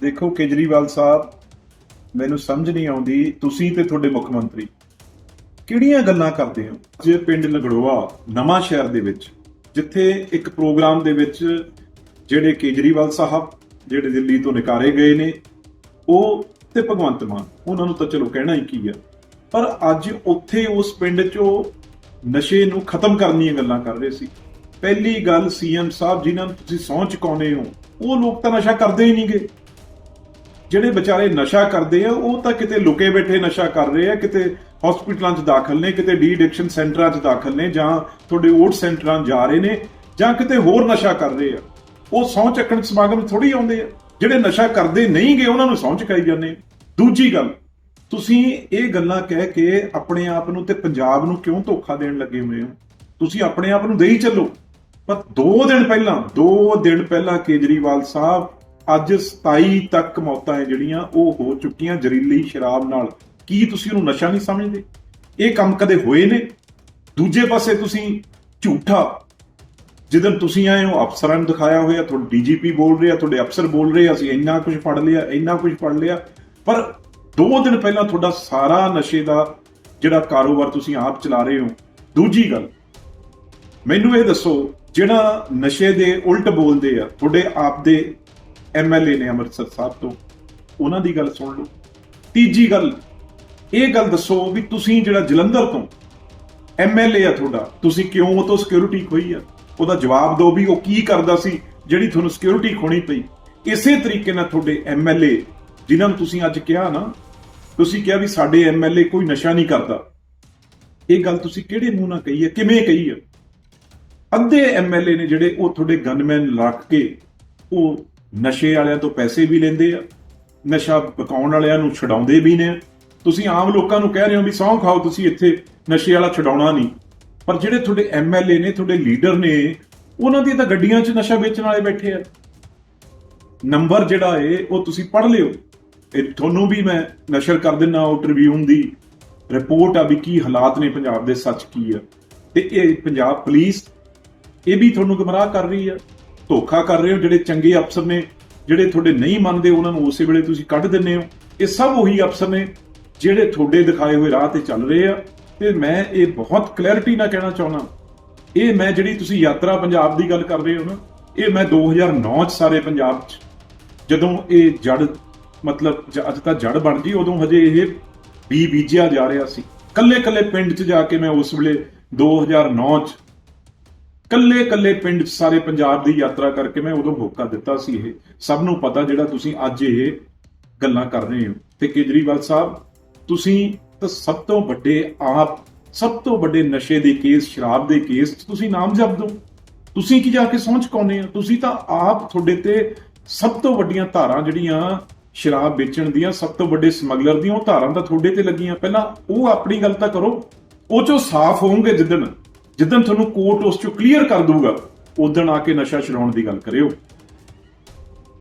ਦੇਖੋ ਕੇਜਰੀਵਾਲ ਸਾਹਿਬ, ਮੈਨੂੰ ਸਮਝ ਨਹੀਂ ਆਉਂਦੀ, ਤੁਸੀਂ ਤੇ ਤੁਹਾਡੇ ਮੁੱਖ ਮੰਤਰੀ ਕਿਹੜੀਆਂ ਗੱਲਾਂ ਕਰਦੇ ਹੋ? ਜੇ ਪਿੰਡ ਲਗੜੋਆ, ਨਵਾਂ ਸ਼ਹਿਰ ਦੇ ਵਿੱਚ, ਜਿੱਥੇ ਇੱਕ ਪ੍ਰੋਗਰਾਮ ਦੇ ਵਿੱਚ ਜਿਹੜੇ ਕੇਜਰੀਵਾਲ ਸਾਹਿਬ, ਜਿਹੜੇ ਦਿੱਲੀ ਤੋਂ ਨਿਕਾਰੇ ਗਏ ਨੇ, ਉਹ ਤੇ ਭਗਵੰਤ ਮਾਨ, ਉਹਨਾਂ ਨੂੰ ਤਾਂ ਚਲੋ ਕਹਿਣਾ ਹੀ ਕੀ ਆ। ਪਰ ਅੱਜ ਉੱਥੇ ਉਸ ਪਿੰਡ 'ਚੋਂ ਨਸ਼ੇ ਨੂੰ ਖਤਮ ਕਰਨ ਦੀਆਂ ਗੱਲਾਂ ਕਰ ਰਹੇ ਸੀ। ਪਹਿਲੀ ਗੱਲ ਸੀਐਮ ਸਾਹਿਬ ਜਿਨ੍ਹਾਂ ਨੂੰ ਤੁਸੀਂ ਸਹੁੰ ਚੁਕਾਉਂਦੇ ਹੋ, ਉਹ ਲੋਕ ਤਾਂ ਨਸ਼ਾ ਕਰਦੇ ਹੀ ਨਹੀਂਗੇ ਜਿਹੜੇ ਵਿਚਾਰੇ ਨਸ਼ਾ ਕਰਦੇ ਆ, ਉਹ ਤਾਂ ਕਿਤੇ ਲੁਕੇ ਬੈਠੇ ਨਸ਼ਾ ਕਰ ਰਹੇ ਆ, ਕਿਤੇ ਹਸਪੀਟਲਾਂ 'ਚ ਦਾਖਲ ਨੇ, ਕਿਤੇ ਡੀ ਐਡਿਕਸ਼ਨ ਸੈਂਟਰਾਂ 'ਚ ਦਾਖਲ ਨੇ, ਜਾਂ ਤੁਹਾਡੇ ਓਟ ਸੈਂਟਰਾਂ ਜਾ ਰਹੇ ਨੇ, ਜਾਂ ਕਿਤੇ ਹੋਰ ਨਸ਼ਾ ਕਰ ਰਹੇ ਆ। ਉਹ ਸਹੁੰ ਚੱਕਣ ਸਮਾਗਮ ਥੋੜੀ ਆਉਂਦੇ ਆ। ਜਿਹੜੇ ਨਸ਼ਾ ਕਰਦੇ ਨਹੀਂ ਗਏ ਉਹਨਾਂ ਨੂੰ ਸਹੁੰ ਚੁਕਾਈ ਜਾਂਦੇ ਦੂਜੀ ਗੱਲ, ਤੁਸੀਂ ਇਹ ਗੱਲਾਂ ਕਹਿ ਕੇ ਆਪਣੇ ਆਪ ਨੂੰ ਤੇ ਪੰਜਾਬ ਨੂੰ ਕਿਉਂ ਧੋਖਾ ਦੇਣ ਲੱਗੇ ਹੋਏ ਹੋ? ਤੁਸੀਂ ਆਪਣੇ ਆਪ ਨੂੰ ਦੇਈ ਚੱਲੋ। ਪਰ 2 ਦਿਨ ਪਹਿਲਾਂ 2 ਦਿਨ ਪਹਿਲਾਂ ਕੇਜਰੀਵਾਲ ਸਾਹਿਬ ਅੱਜ 27 ਤੱਕ ਮੌਤਾਂ ਹੈ ਜਿਹੜੀਆਂ, ਉਹ ਹੋ ਚੁੱਕੀਆਂ ਜ਼ਹਿਰੀਲੀ ਸ਼ਰਾਬ ਨਾਲ। ਕੀ ਤੁਸੀਂ ਉਹਨੂੰ ਨਸ਼ਾ ਨਹੀਂ ਸਮਝਦੇ? ਇਹ ਕੰਮ ਕਦੇ ਹੋਏ ਨੇ? ਦੂਜੇ ਪਾਸੇ ਤੁਸੀਂ ਝੂਠਾ ਜਦੋਂ ਤੁਸੀਂ ਆਏ ਹੋ, ਅਫਸਰਾਂ ਨੂੰ ਦਿਖਾਇਆ ਹੋਇਆ, ਤੁਹਾਡੇ ਡੀਜੀਪੀ ਬੋਲ ਰਿਹਾ, ਤੁਹਾਡੇ ਅਫਸਰ ਬੋਲ ਰਹੇ, ਅਸੀਂ ਇੰਨਾ ਕੁਝ ਫੜ ਲਿਆ, ਇੰਨਾ ਕੁਝ ਫੜ ਲਿਆ। ਪਰ 2 ਦਿਨ ਪਹਿਲਾਂ ਤੁਹਾਡਾ ਸਾਰਾ ਨਸ਼ੇ ਦਾ ਜਿਹੜਾ ਕਾਰੋਬਾਰ ਤੁਸੀਂ ਆਪ ਚਲਾ ਰਹੇ ਹੋ, ਦੂਜੀ ਗੱਲ, ਮੈਨੂੰ ਇਹ ਦੱਸੋ, ਜਿਹੜਾ ਨਸ਼ੇ ਦੇ ਉਲਟ ਬੋਲਦੇ ਆ, ਤੁਹਾਡੇ ਆਪ ਦੇ ਐਮਐਲਏ ਨੇ ਅੰਮ੍ਰਿਤਸਰ ਸਾਹਿਬ ਤੋਂ। ਉਹਨਾਂ ਦੀ ਗੱਲ ਸੁਣ ਲਓ। ਤੀਜੀ ਗੱਲ, ਇਹ ਗੱਲ ਦੱਸੋ ਵੀ ਤੁਸੀਂ ਜਿਹੜਾ ਜਲੰਧਰ ਤੋਂ ਐਮਐਲਏ ਆ ਤੁਹਾਡਾ, ਤੁਸੀਂ ਕਿਉਂ ਉਹ ਤੋਂ ਸਿਕਿਉਰਿਟੀ ਖੋਈ ਆ? ਉਹਦਾ ਜਵਾਬ ਦਿਓ ਵੀ ਉਹ ਕੀ ਕਰਦਾ ਸੀ, ਜਿਹੜੀ ਤੁਹਾਨੂੰ ਸਿਕਿਉਰਿਟੀ ਖੋਣੀ ਪਈ। ਇਸੇ ਤਰੀਕੇ ਨਾਲ ਤੁਹਾਡੇ ਐਮਐਲਏ ਜਿਨ੍ਹਾਂ ਨੂੰ ਤੁਸੀਂ ਅੱਜ ਕਿਹਾ ਨਾ, ਤੁਸੀਂ ਕਿਹਾ ਵੀ ਸਾਡੇ ਐਮਐਲਏ ਕੋਈ ਨਸ਼ਾ ਨਹੀਂ ਕਰਦਾ। ਇਹ ਗੱਲ ਤੁਸੀਂ ਕਿਹੜੇ ਮੂੰਹ ਨਾਲ ਕਹੀ ਹੈ ਕਿਵੇਂ ਕਹੀ ਹੈ ਅੱਧੇ ਐਮਐਲਏ ਨੇ ਜਿਹੜੇ ਉਹ ਤੁਹਾਡੇ ਗਨਮੈਨ ਰੱਖ ਕੇ ਉਹ ਨਸ਼ੇ ਵਾਲਿਆਂ ਤੋਂ ਪੈਸੇ ਵੀ ਲੈਂਦੇ ਆ, ਨਸ਼ਾ ਪਕਾਉਣ ਵਾਲਿਆਂ ਨੂੰ ਛਡਾਉਂਦੇ ਵੀ ਨੇ। ਤੁਸੀਂ ਆਮ ਲੋਕਾਂ ਨੂੰ ਕਹਿ ਰਹੇ ਹੋ ਵੀ ਸਹੁੰ ਖਾਓ, ਤੁਸੀਂ ਇੱਥੇ ਨਸ਼ੇ ਵਾਲਾ ਛਡਾਉਣਾ ਨਹੀਂ। ਪਰ ਜਿਹੜੇ ਤੁਹਾਡੇ ਐਮਐਲਏ ਨੇ, ਤੁਹਾਡੇ ਲੀਡਰ ਨੇ, ਉਹਨਾਂ ਦੀ ਤਾਂ ਗੱਡੀਆਂ 'ਚ ਨਸ਼ਾ ਵੇਚਣ ਵਾਲੇ ਬੈਠੇ ਆ। ਨੰਬਰ ਜਿਹੜਾ ਏ, ਉਹ ਤੁਸੀਂ ਪੜ੍ਹ ਲਿਓ। ਇਹ ਤੁਹਾਨੂੰ ਵੀ ਮੈਂ ਨਸ਼ਰ ਕਰ ਦਿੰਨਾ ਉਹ ਟ੍ਰਿਬਿਊਨ ਦੀ। ਰਿਪੋਰਟ ਆ ਵੀ ਕੀ ਹਾਲਾਤ ਨੇ ਪੰਜਾਬ ਦੇ, ਸੱਚ ਕੀ ਆ। ਤੇ ਇਹ ਪੰਜਾਬ ਪੁਲਿਸ, ਇਹ ਵੀ ਤੁਹਾਨੂੰ ਗਮਰਾਹ ਕਰ ਰਹੀ ਆ। ਧੋਖਾ ਕਰ ਰਹੇ ਹੋ ਜਿਹੜੇ ਚੰਗੇ ਅਫਸਰ ਨੇ। ਜਿਹੜੇ ਤੁਹਾਡੇ ਨਹੀਂ ਮੰਨਦੇ, ਉਹਨਾਂ ਨੂੰ ਉਸੇ ਵੇਲੇ ਤੁਸੀਂ ਕੱਢ ਦਿੰਦੇ ਹੋ। ਇਹ ਸਭ ਉਹੀ ਅਫਸਰ ਨੇ ਜਿਹੜੇ ਤੁਹਾਡੇ ਦਿਖਾਏ ਹੋਏ ਰਾਹ ਤੇ ਚੱਲ ਰਹੇ ਆ। ਤੇ ਮੈਂ ਇਹ ਬਹੁਤ ਕਲੈਰਿਟੀ ਨਾਲ ਕਹਿਣਾ ਚਾਹੁੰਦਾ। ਇਹ ਮੈਂ ਜਿਹੜੀ ਤੁਸੀਂ ਯਾਤਰਾ ਪੰਜਾਬ ਦੀ ਗੱਲ ਕਰ ਰਹੇ ਹੋ ਨਾ, ਇਹ ਮੈਂ 2009 ਚ ਸਾਰੇ ਪੰਜਾਬ ਚ। ਜਦੋਂ ਇਹ ਜੜ, ਮਤਲਬ ਅੱਜ ਤਾਂ ਜੜ ਬਣ ਗਈ, ਉਦੋਂ ਹਜੇ ਇਹ ਬੀ ਬੀਜਿਆ ਜਾ ਰਿਹਾ ਸੀ। ਕੱਲੇ ਕੱਲੇ ਪਿੰਡ ਚ ਜਾ ਕੇ ਮੈਂ ਉਸ ਵੇਲੇ 2009 ਚ ਕੱਲੇ ਕੱਲੇ ਪਿੰਡ ਸਾਰੇ ਪੰਜਾਬ ਦੀ ਯਾਤਰਾ ਕਰਕੇ ਮੈਂ ਉਦੋਂ ਮੌਕਾ ਦਿੱਤਾ ਸੀ ਇਹ। ਸਭ ਨੂੰ ਪਤਾ ਜਿਹੜਾ ਤੁਸੀਂ ਅੱਜ ਇਹ ਗੱਲਾਂ ਕਰ ਰਹੇ ਹੋ। ਤੇ ਕੇਜਰੀਵਾਲ ਸਾਹਿਬ, ਤੁਸੀਂ ਤਾਂ ਸਭ ਤੋਂ ਵੱਡੇ ਆਪ, ਸਭ ਤੋਂ ਵੱਡੇ ਨਸ਼ੇ ਦੇ ਕੇਸ, ਸ਼ਰਾਬ ਦੇ ਕੇਸ 'ਚ ਤੁਸੀਂ ਨਾਮਜ਼ਦ ਹੋ। ਤੁਸੀਂ ਕੀ ਜਾ ਕੇ ਸਹੁੰ ਚੁਕਾਉਂਦੇ ਆ ਤੁਸੀਂ ਤਾਂ ਆਪ ਤੁਹਾਡੇ ਤੇ ਸਭ ਤੋਂ ਵੱਡੀਆਂ ਧਾਰਾਂ ਜਿਹੜੀਆਂ ਸ਼ਰਾਬ ਵੇਚਣ ਦੀਆਂ, ਸਭ ਤੋਂ ਵੱਡੇ ਸਮਗਲਰ ਦੀਆਂ, ਉਹ ਧਾਰਾਂ ਤਾਂ ਤੁਹਾਡੇ ਤੇ ਲੱਗੀਆਂ। ਪਹਿਲਾਂ ਉਹ ਆਪਣੀ ਗੱਲ ਤਾਂ ਕਰੋ। ਉਹ ਚੋਂ ਸਾਫ਼ ਹੋਵੋਗੇ ਜਿੱਦਣ। ਜਿੱਦਣ ਤੁਹਾਨੂੰ ਕੋਰਟ ਉਸ ਚੋਂ ਕਲੀਅਰ ਕਰ ਦੂਗਾ ਉਦਣ ਆ ਕੇ ਨਸ਼ਾ ਛਡਾਉਣ ਦੀ ਗੱਲ ਕਰਿਓ।